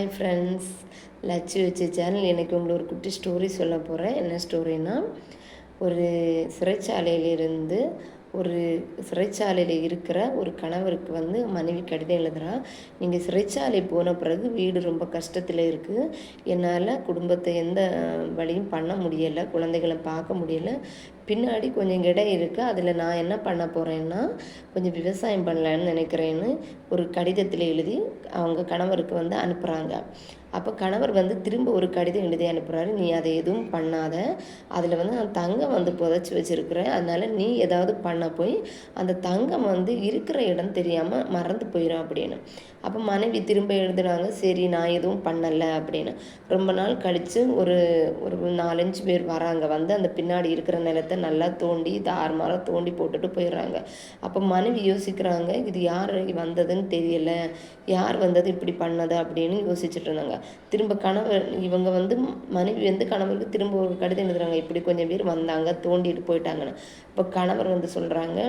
Hi friends Latchu வச்ச channel எனக்கு உங்களுக்கு ஒரு குட்டி ஸ்டோரி சொல்ல போகிறேன் என்ன ஸ்டோரினா ஒரு சிறைச்சாலையிலிருந்து ஒரு சிறைச்சாலையில் இருக்கிற ஒரு கணவருக்கு வந்து மனைவி கடிதம் எழுதுறா நீங்கள் சிறைச்சாலை போன பிறகு வீடு ரொம்ப கஷ்டத்தில் இருக்குது என்னால் குடும்பத்தை எந்த வழியும் பண்ண முடியலை. குழந்தைகளை பார்க்க முடியலை. பின்னாடி கொஞ்சம் இடம் இருக்குது அதில் நான் என்ன பண்ண போகிறேன்னா கொஞ்சம் விவசாயம் பண்ணலான்னு நினைக்கிறேன்னு ஒரு கடிதத்தில் எழுதி அவங்க கணவருக்கு வந்து அனுப்புகிறாங்க அப்போ கணவர் வந்து திரும்ப ஒரு கடிதம் எழுதி அனுப்புகிறாரு நீ அதை எதுவும் பண்ணாத. அதில் வந்து நான் தங்கம் வந்து புதைச்சி வச்சுருக்குறேன். அதனால் நீ ஏதாவது பண்ண போய் அந்த தங்கம் வந்து இருக்கிற இடம் தெரியாமல் மறந்து போயிடும் அப்படின்னு. அப்போ மனைவி திரும்ப எழுதுனாங்க சரி நான் எதுவும் பண்ணலை அப்படின்னு. ரொம்ப நாள் கழித்து ஒரு ஒரு நாலஞ்சு பேர் வராங்க. வந்து அந்த பின்னாடி இருக்கிற நிலத்தை நல்லா தோண்டி தாறுமாறாக தோண்டி போட்டுட்டு போயிடுறாங்க. அப்போ மனைவி யோசிக்கிறாங்க இது யார் வந்ததுன்னு தெரியல. யார் வந்தது இப்படி பண்ணது? அப்படின்னு யோசிச்சுட்டு இருந்தாங்க. திரும்ப கணவர் இவங்க வந்து மனைவி வந்து கணவருக்கு திரும்ப ஒரு கடிதம் எழுதுறாங்க. இப்படி கொஞ்சம் பேர் வந்தாங்க தோண்டிட்டு போயிட்டாங்கன்னு. இப்போ கணவர் வந்து சொல்கிறாங்க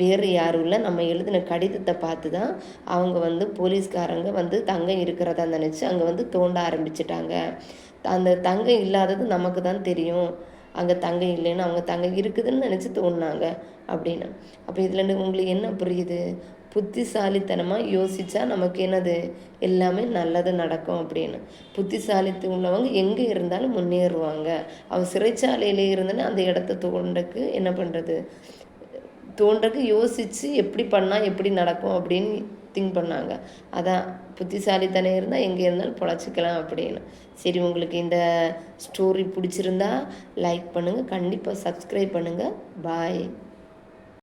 வேறு யாரும் இல்லை. நம்ம எழுதின கடிதத்தை பார்த்து தான் அவங்க வந்து போலீஸ்காரங்க வந்து தங்கம் இருக்கிறதா நினச்சி அங்கே வந்து தோண்ட ஆரம்பிச்சிட்டாங்க. அந்த தங்கம் இல்லாதது நமக்கு தான் தெரியும். அங்கே தங்கம் இல்லைன்னு அவங்க தங்கம் இருக்குதுன்னு நினச்சி தோணுனாங்க அப்படின்னு. அப்போ இதில் உங்களுக்கு என்ன புரியுது? புத்திசாலித்தனமாக யோசித்தா நமக்கு என்னது? எல்லாமே நல்லது நடக்கும் அப்படின்னு. புத்திசாலித்து உள்ளவங்க எங்கே இருந்தாலும் முன்னேறுவாங்க. அவன் சிறைச்சாலையிலே இருந்தோன்னா அந்த இடத்த தோண்டக்கு என்ன பண்ணுறது தோன்றக்கு யோசித்து எப்படி பண்ணால் எப்படி நடக்கும் அப்படின்னு திங்க் பண்ணாங்க. அதான் புத்திசாலித்தனம் இருந்தால் எங்கே இருந்தாலும் பொழைச்சிக்கலாம் அப்படின்னு. சரி உங்களுக்கு இந்த ஸ்டோரி பிடிச்சிருந்தா லைக் பண்ணுங்கள் கண்டிப்பாக சப்ஸ்கிரைப் பண்ணுங்கள் பாய்